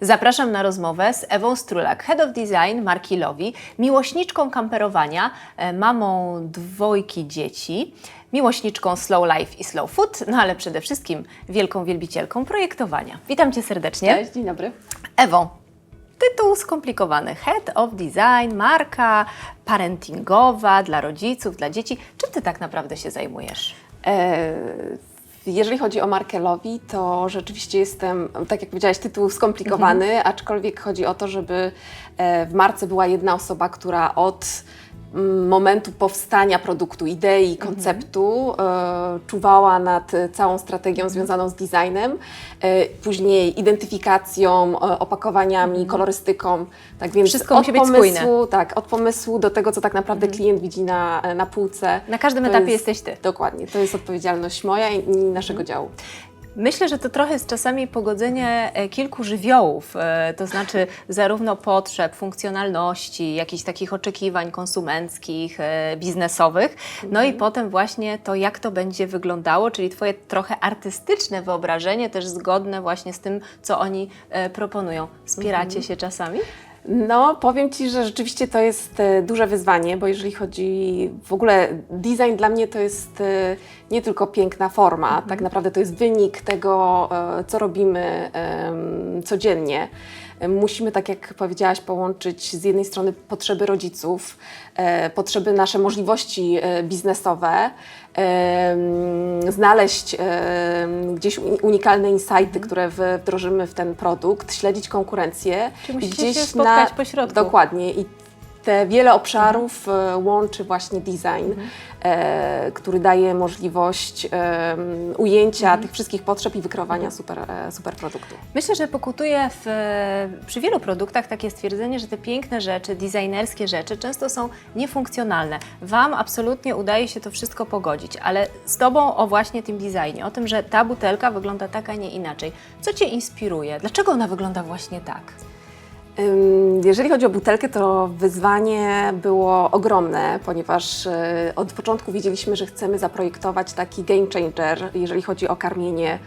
Zapraszam na rozmowę z Ewą Strulak, Head of Design marki Lovi, miłośniczką kamperowania, e, mamą dwojki dzieci, miłośniczką slow life i slow food, no ale przede wszystkim wielką wielbicielką projektowania. Witam Cię serdecznie. Cześć, dzień dobry. Ewo, tytuł skomplikowany. Head of Design, marka parentingowa dla rodziców, dla dzieci. Czym Ty tak naprawdę się zajmujesz? E, jeżeli chodzi o markę Lovi, to rzeczywiście jestem, tak jak powiedziałaś, tytuł skomplikowany, aczkolwiek chodzi o to, żeby e, w marce była jedna osoba, która od momentu powstania produktu, idei, konceptu e, czuwała nad całą strategią związaną z designem, e, później identyfikacją, e, opakowaniami, kolorystyką. Tak więc Wszystko od musi być pomysłu, spójne. Tak, od pomysłu do tego, co tak naprawdę klient widzi na, na półce. Na każdym etapie jest- jesteś Ty. Dokładnie, to jest odpowiedzialność moja i i naszego działu. Myślę, że to trochę jest czasami pogodzenie e, kilku żywiołów, e, to znaczy zarówno potrzeb, funkcjonalności, jakichś takich oczekiwań konsumenckich, e, biznesowych, no i potem właśnie to, jak to będzie wyglądało, czyli Twoje trochę artystyczne wyobrażenie, też zgodne właśnie z tym, co oni proponują. Wspieracie się czasami? No, powiem Ci, że rzeczywiście to jest e, duże wyzwanie, bo jeżeli chodzi w ogóle design dla mnie to jest e, nie tylko piękna forma, tak naprawdę to jest wynik tego, e, co robimy codziennie. E, Musimy, tak jak powiedziałaś, połączyć z jednej strony potrzeby rodziców, e, potrzeby nasze możliwości e, biznesowe, em, znaleźć em, gdzieś uni- unikalne insighty, które w- wdrożymy w ten produkt, śledzić konkurencję. Czyli i musicie się spotkać po środku. Dokładnie. I te wiele obszarów e, łączy właśnie design, e, który daje możliwość ujęcia tych wszystkich potrzeb i wykreowania super, e, super produktu. Myślę, że pokutuje w, przy wielu produktach takie stwierdzenie, że te piękne rzeczy, designerskie rzeczy często są niefunkcjonalne. Wam absolutnie udaje się to wszystko pogodzić, ale z Tobą o właśnie tym designie, o tym, że ta butelka wygląda tak, a nie inaczej. Co Cię inspiruje? Dlaczego ona wygląda właśnie tak? Jeżeli chodzi o butelkę, to wyzwanie było ogromne, ponieważ e, od początku wiedzieliśmy, że chcemy zaprojektować taki game changer, jeżeli chodzi o karmienie,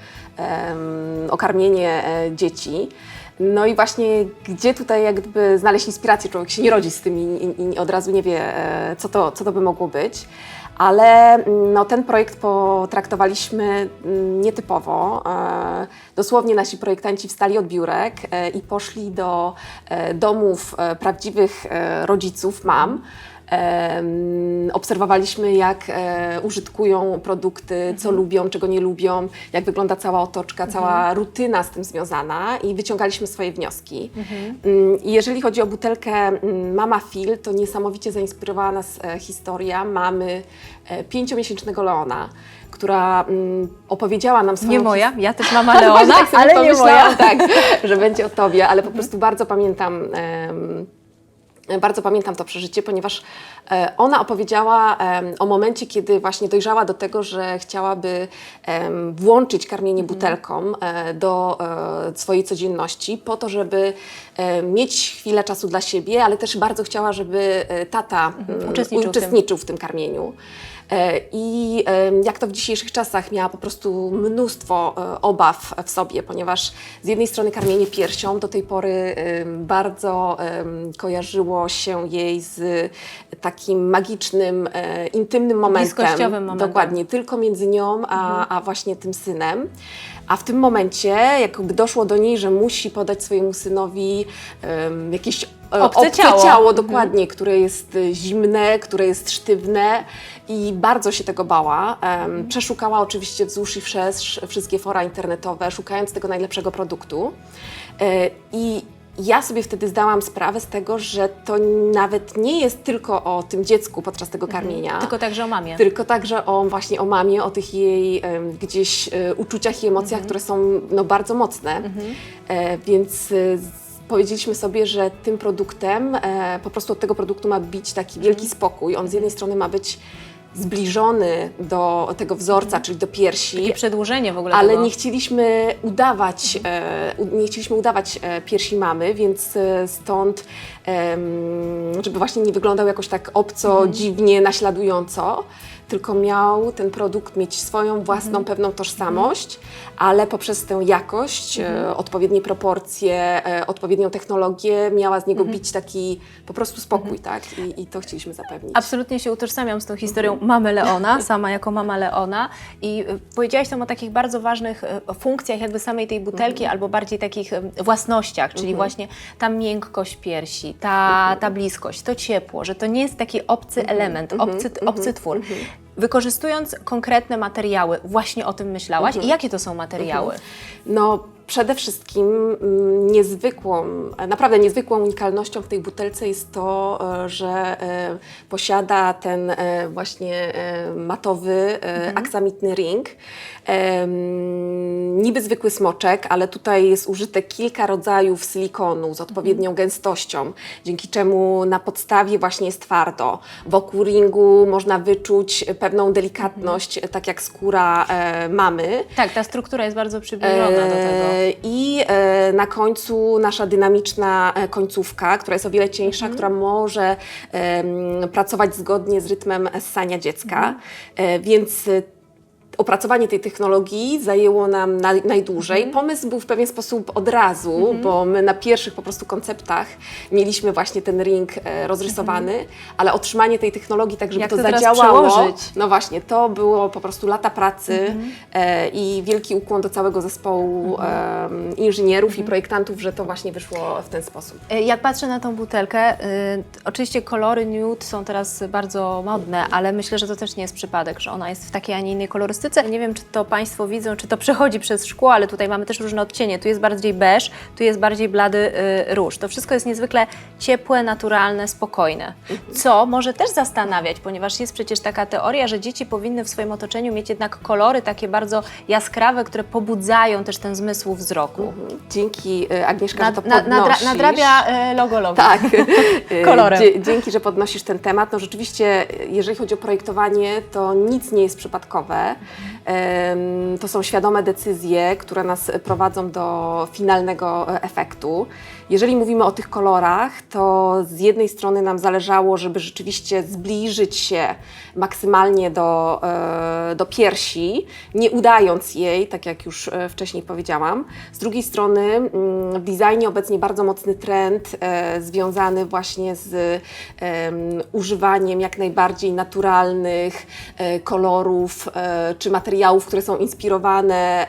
o karmienie e, dzieci. No i właśnie gdzie tutaj jak gdyby znaleźć inspirację? Człowiek się nie rodzi z tym i, i, i od razu nie wie, e, co to, co to by mogło być. Ale mm, no, ten projekt potraktowaliśmy mm, nietypowo. E, Dosłownie nasi projektanci wstali od biurek e, i poszli do e, domów prawdziwych rodziców, mam. Obserwowaliśmy, jak e, użytkują produkty, co lubią, czego nie lubią, jak wygląda cała otoczka, cała rutyna z tym związana i wyciągaliśmy swoje wnioski. Mm, I jeżeli chodzi o butelkę mm, Mama Phil, to niesamowicie zainspirowała nas e, historia mamy e, pięciomiesięcznego Leona, która mm, opowiedziała nam swoją Nie moja, ja też mama Właśnie Leona, ale nie moja. Tak, że będzie o tobie, ale po prostu bardzo pamiętam. em, bardzo pamiętam to przeżycie, ponieważ e, ona opowiedziała o momencie, kiedy właśnie dojrzała do tego, że chciałaby włączyć karmienie butelką e, do e, swojej codzienności, po to, żeby mieć chwilę czasu dla siebie, ale też bardzo chciała, żeby tata mm, Uczestniczył w tym. uczestniczył w tym karmieniu. E, I jak to w dzisiejszych czasach miała po prostu mnóstwo e, obaw w sobie, ponieważ z jednej strony karmienie piersią do tej pory bardzo kojarzyło się jej z takim magicznym, e, intymnym momentem. Momentem. Dokładnie, tylko między nią a, a właśnie tym synem. A w tym momencie jakby doszło do niej, że musi podać swojemu synowi em, jakieś e, Obce ciało. ciało dokładnie, które jest e, zimne, które jest sztywne i bardzo się tego bała. Em, Przeszukała oczywiście wzdłuż i wszerz wszystkie fora internetowe, szukając tego najlepszego produktu. E, I ja sobie wtedy zdałam sprawę z tego, że to nawet nie jest tylko o tym dziecku podczas tego karmienia. Tylko także o mamie. Tylko także o właśnie o mamie, o tych jej em, gdzieś e, uczuciach i emocjach, które są no, bardzo mocne. E, więc e, powiedzieliśmy sobie, że tym produktem, e, po prostu od tego produktu ma być taki wielki spokój. On z jednej strony ma być zbliżony do tego wzorca, czyli do piersi. Takie przedłużenie w ogóle Ale tego. nie chcieliśmy udawać, e, u- nie chcieliśmy udawać e, piersi mamy, więc e, stąd, em, żeby właśnie nie wyglądał jakoś tak obco, dziwnie, naśladująco, tylko miał ten produkt mieć swoją własną pewną tożsamość, ale poprzez tę jakość, e, odpowiednie proporcje, e, odpowiednią technologię miała z niego bić taki po prostu spokój, tak? I, I to chcieliśmy zapewnić. Absolutnie się utożsamiam z tą historią mamy Leona, sama jako mama Leona. I y, powiedziałaś tam o takich bardzo ważnych funkcjach jakby samej tej butelki albo bardziej takich własnościach, czyli właśnie ta miękkość piersi, ta, ta bliskość, to ciepło, że to nie jest taki obcy element, obcy, obcy twór. Wykorzystując konkretne materiały, właśnie o tym myślałaś. I jakie to są materiały? No, przede wszystkim mm, niezwykłą, naprawdę niezwykłą unikalnością w tej butelce jest to, e, że e, posiada ten e, właśnie matowy, e, aksamitny ring. Niby zwykły smoczek, ale tutaj jest użyte kilka rodzajów silikonu z odpowiednią gęstością, dzięki czemu na podstawie właśnie jest twardo. Wokół ringu można wyczuć pewną delikatność, tak jak skóra mamy. Tak, ta struktura jest bardzo przybliżona do tego. I e, na końcu nasza dynamiczna e, końcówka, która jest o wiele cieńsza, Mhm. która może pracować zgodnie z rytmem ssania dziecka. Mhm. E, Więc opracowanie tej technologii zajęło nam na, najdłużej. Mhm. Pomysł był w pewien sposób od razu, bo my na pierwszych po prostu konceptach mieliśmy właśnie ten ring e, rozrysowany, ale otrzymanie tej technologii tak, żeby Jak to, to zadziałało, przełożyć? no właśnie, to było po prostu lata pracy Mhm. e, i wielki ukłon do całego zespołu Mhm. em, inżynierów i projektantów, że to właśnie wyszło w ten sposób. E, Jak patrzę na tą butelkę, y, oczywiście kolory nude są teraz bardzo modne, ale myślę, że to też nie jest przypadek, że ona jest w takiej, a nie innej kolorystyce. Nie wiem, czy to Państwo widzą, czy to przechodzi przez szkło, ale tutaj mamy też różne odcienie. Tu jest bardziej beż, tu jest bardziej blady y, róż. To wszystko jest niezwykle ciepłe, naturalne, spokojne. Co może też zastanawiać, ponieważ jest przecież taka teoria, że dzieci powinny w swoim otoczeniu mieć jednak kolory takie bardzo jaskrawe, które pobudzają też ten zmysł wzroku. Dzięki e, Agnieszka, Nad, że to na, nadra, podnosisz. nadrabia e, logo logo. Tak, E, Kolorem. Dzięki, że podnosisz ten temat. No rzeczywiście, jeżeli chodzi o projektowanie, to nic nie jest przypadkowe. To są świadome decyzje, które nas prowadzą do finalnego efektu. Jeżeli mówimy o tych kolorach, to z jednej strony nam zależało, żeby rzeczywiście zbliżyć się maksymalnie do, e, do piersi, nie udając jej, tak jak już e, wcześniej powiedziałam. Z drugiej strony mm, w designie obecnie bardzo mocny trend e, związany właśnie z em, używaniem jak najbardziej naturalnych kolorów e, czy materiałów, które są inspirowane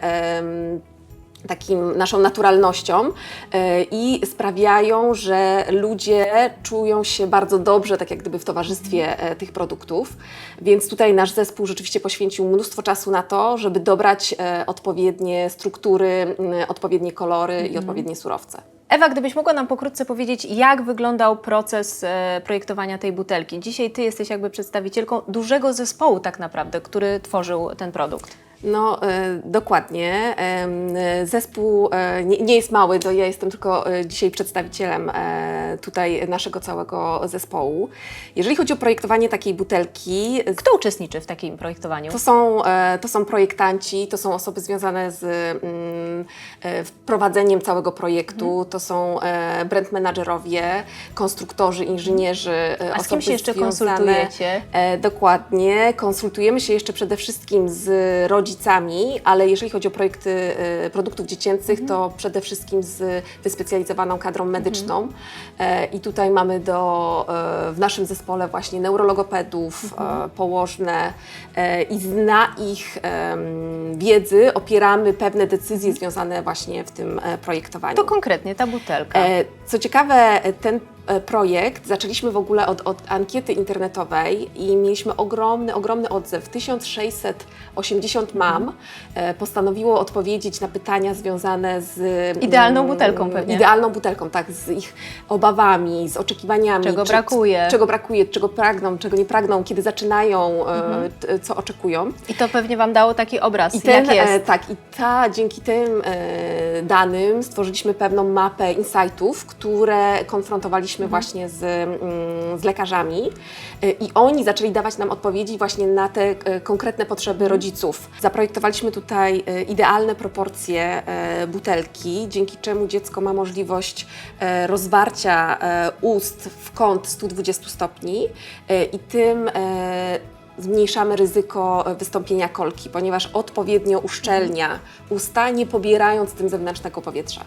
takim naszą naturalnością e, i sprawiają, że ludzie czują się bardzo dobrze, tak jak gdyby w towarzystwie e, tych produktów. Więc tutaj nasz zespół rzeczywiście poświęcił mnóstwo czasu na to, żeby dobrać e, odpowiednie struktury, odpowiednie kolory i odpowiednie surowce. Ewa, gdybyś mogła nam pokrótce powiedzieć, jak wyglądał proces e, projektowania tej butelki. Dzisiaj Ty jesteś jakby przedstawicielką dużego zespołu tak naprawdę, który tworzył ten produkt. No, e, dokładnie. E, Zespół e, nie, jest mały, to ja jestem tylko dzisiaj przedstawicielem tutaj naszego całego zespołu. Jeżeli chodzi o projektowanie takiej butelki, Kto uczestniczy w takim projektowaniu? to są, to są projektanci, to są osoby związane z mm, wprowadzeniem całego projektu, to są brand managerowie, konstruktorzy, inżynierzy, A z kim się jeszcze związane- konsultujecie? Dokładnie. Konsultujemy się jeszcze przede wszystkim z rodzicami, ale jeżeli chodzi o projekty e, produktów dziecięcych, to przede wszystkim z wyspecjalizowaną kadrą medyczną. E, I tutaj mamy do, e, w naszym zespole właśnie neurologopedów, e, położne e, i na ich wiedzy opieramy pewne decyzje związane właśnie w tym projektowaniu. To konkretnie ta butelka. Co ciekawe, ten projekt zaczęliśmy w ogóle od, od ankiety internetowej i mieliśmy ogromny, ogromny odzew. 1680 mam e, postanowiło odpowiedzieć na pytania związane z mm, Idealną butelką pewnie. Idealną butelką, tak, z ich obawami, z oczekiwaniami. Czego brakuje. Czego brakuje, czego pragną, czego nie pragną, kiedy zaczynają, e, Mhm. co oczekują. I to pewnie Wam dało taki obraz, I ten, jak jest. E, tak, i ta, dzięki tym e, danym stworzyliśmy pewną mapę insightów, które konfrontowaliśmy Mhm. właśnie z, mm, z lekarzami e, i oni zaczęli dawać nam odpowiedzi właśnie na te e, konkretne potrzeby rodziców. Zaprojektowaliśmy tutaj e, idealne proporcje butelki, dzięki czemu dziecko ma możliwość rozwarcia ust w kąt 120 stopni i tym zmniejszamy ryzyko wystąpienia kolki, ponieważ odpowiednio uszczelnia usta, nie pobierając tym zewnętrznego powietrza.